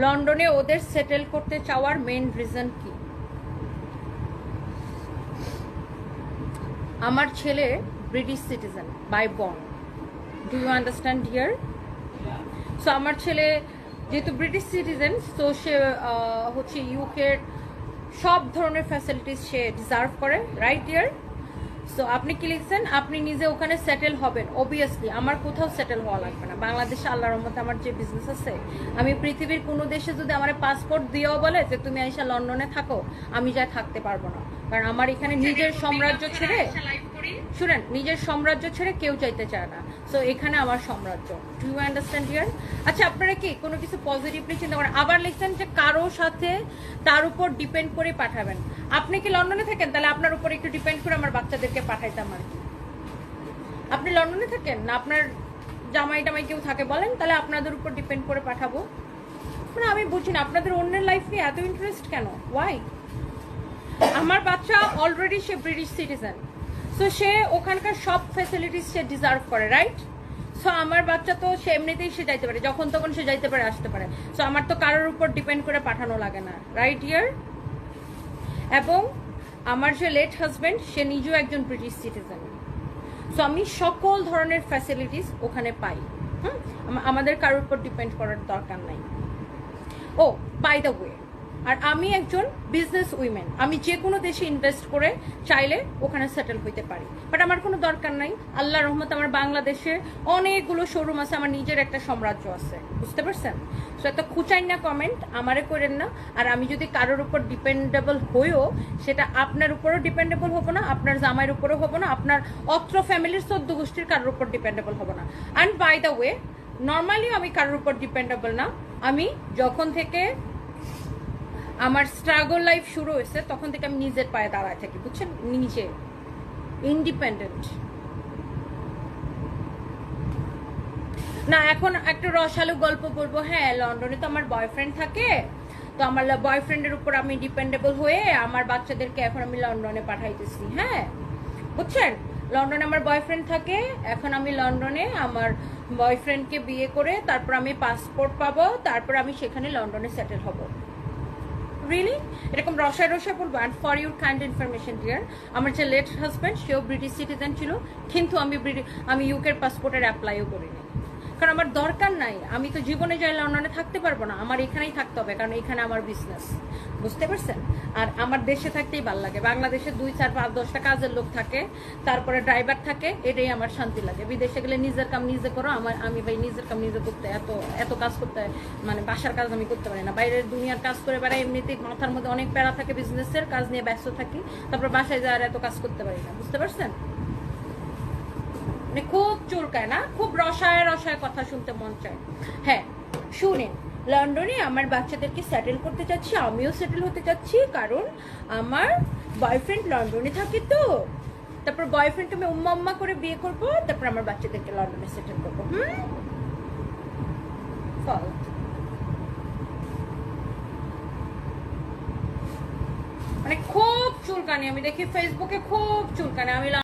লন্ডনে ওদের সেটেল করতে চাওয়ার মেন রিজন কি? আমার ছেলে British citizen by born do you understand here so আমার ছেলে যেহেতু ব্রিটিশ সিটিজেন তো সে হচ্ছে ইউকের সব ধরনের ফ্যাসিলিটিস সে ডিজার্ভ করে রাইট ইয়ার সো আপনি কি লিখছেন? আপনি নিজে ওখানে সেটেল হবেন অবভিয়াসলি আমার কোথাও সেটেল হওয়া লাগবে না। বাংলাদেশে আল্লাহর রহমতে আমার যে বিজনেস আছে আমি পৃথিবীর কোনো দেশে যদি আমার পাসপোর্ট দিয়েও বলে যে তুমি আইসা লন্ডনে থাকো আমি যা থাকতে পারব না। কারণ আমার এখানে নিজের সাম্রাজ্য ছেড়ে শুনেন নিজের সাম্রাজ্য ছেড়ে কেউ চাইতে চায় না। সো এখানে আমার সাম্রাজ্য। ডু ইউ আন্ডারস্ট্যান্ড ইয়ার আচ্ছা আপনারা কি কোনো কিছু পজিটিভলি চিন্তা করেন? আবার লিখছেন যে কারও সাথে তার উপর ডিপেন্ড করে পাঠাবেন। আপনি কি লন্ডনে থাকেন? তাহলে আপনার উপর একটু ডিপেন্ড করে আমার বাচ্চাদেরকে পাঠাইতাম আর কি। আপনি লন্ডনে থাকেন? না, আপনার জামাই টামাই কেউ থাকে বলেন, তাহলে আপনাদের উপর ডিপেন্ড করে পাঠাবো। মানে আমি বুঝি না, আপনাদের অন্যের লাইফ নিয়ে এত ইন্টারেস্ট কেন? ওয়াই আমার বাচ্চা অলরেডি সে ব্রিটিশ সিটিজেন সো সে ওখানকার সব ফ্যাসিলিটিস সে ডিজার্ভ করে রাইট সো আমার বাচ্চা তো সে এমনিতেই সে যাইতে পারে, যখন তখন সে যাইতে পারে, আসতে পারে। সো আমার তো কারোর উপর ডিপেন্ড করে পাঠানো লাগে না রাইট ইয়ার এবং আমার যে লেট হাজব্যান্ড সে নিজেও একজন ব্রিটিশ সিটিজেন সো আমি সকল ধরনের ফ্যাসিলিটিস ওখানে পাই। হুম? আমাদের কারোর উপর ডিপেন্ড করার দরকার নাই। ও বাই দ্য ওয়ে আর আমি একজন বিজনেস উইমেন আমি যে কোনো দেশে ইনভেস্ট করে চাইলে ওখানে সেটেল হইতে পারি। বাট আমার কোনো দরকার নাই। আল্লাহ রহমত আমার বাংলাদেশে অনেকগুলো শোরুম আছে, আমার নিজের একটা সাম্রাজ্য আছে। বুঝতে পারছেন? সো একটা খুচাই না কমেন্ট আমারে করেন না। আর আমি যদি কারোর উপর ডিপেন্ডেবল হইও, সেটা আপনার উপরও ডিপেন্ডেবল হব না, আপনার জামাইয়ের উপরও হব না, আপনার অত্র ফ্যামিলির চোদ্দ গোষ্ঠীর কারোর উপর ডিপেন্ডেবল হব না। And by the way normally আমি কারোর উপর ডিপেন্ডেবল না। আমি যখন থেকে আমার স্ট্রাগল লাইফ শুরু হয়েছে, তখন থেকে আমি নিজের পায়ে দাঁড়ায় থাকি, বুঝছেন? নিজে ইন্ডিপেন্ডেন্ট না, এখন একটা রসালো গল্প বলব। হ্যাঁ লন্ডনে তো আমার বয়ফ্রেন্ড থাকে, তো আমার বয়ফ্রেন্ডের উপর আমি ডিপেন্ডেবল হয়ে আমার বাচ্চাদেরকে এখন আমি লন্ডনে পাঠাইতেছি হ্যাঁ? বুঝছেন? লন্ডনে আমার বয়ফ্রেন্ড থাকে, এখন আমি লন্ডনে আমার বয়ফ্রেন্ডকে বিয়ে করে তারপর আমি পাসপোর্ট পাবো, তারপর আমি সেখানে লন্ডনে সেটেল হব। রিয়েলি এরকম রসায় রসায় বলব and for your kind information dear আমার যে লেট হাজব্যান্ড সেও ব্রিটিশ সিটিজেন ছিল, কিন্তু আমি আমি ইউকের পাসপোর্টের অ্যাপ্লাইও করিনি। কারণ আমার দরকার নাই। আমি তো জীবনে যাই লন্ডনে থাকতে পারব না। আমার এখানেই থাকতে হবে, কারণ এখানে আমার বিজনেস বুঝতে পারছেন? আর আমার দেশে থাকতেই ভালো লাগে। বাংলাদেশে দুই, চার, পাঁচ, দশটা কাজের লোক থাকে, তারপরে ড্রাইভার থাকে, এটাই আমার শান্তি লাগে। বিদেশে গেলে নিজের কাম নিজে করো। আমার, আমি ভাই নিজের কাম নিজে করতে এত এত কাজ করতে মানে বাসার কাজ আমি করতে পারি না। বাইরের দুনিয়ার কাজ করে বেড়াই, এমনিতেই মাথার মধ্যে অনেক প্যারা থাকে বিজনেসের কাজ নিয়ে ব্যস্ত থাকি, তারপর বাসায় যাওয়ার এত কাজ করতে পারি না। বুঝতে পারছেন? মানে খুব চুলকায় না? খুব রসায় রসায় কথা শুনতে মন চায়। হ্যাঁ শুনেন, লন্ডনে আমার বাচ্চাদেরকে সেটেল করতে চাচ্ছি আমিও সেটেল হতে চাচ্ছি কারণ আমার বয়ফ্রেন্ড লন্ডনে থাকে তো। তারপর বয়ফ্রেন্ড আমি উম্মা উম্মা করে বিয়ে করব, তারপর আমার বাচ্চাদেরকে লন্ডনে সেটেল করব। হুম. মানে খুব চুলকানি, আমি দেখি ফেসবুকে খুব চুলকানি, আমি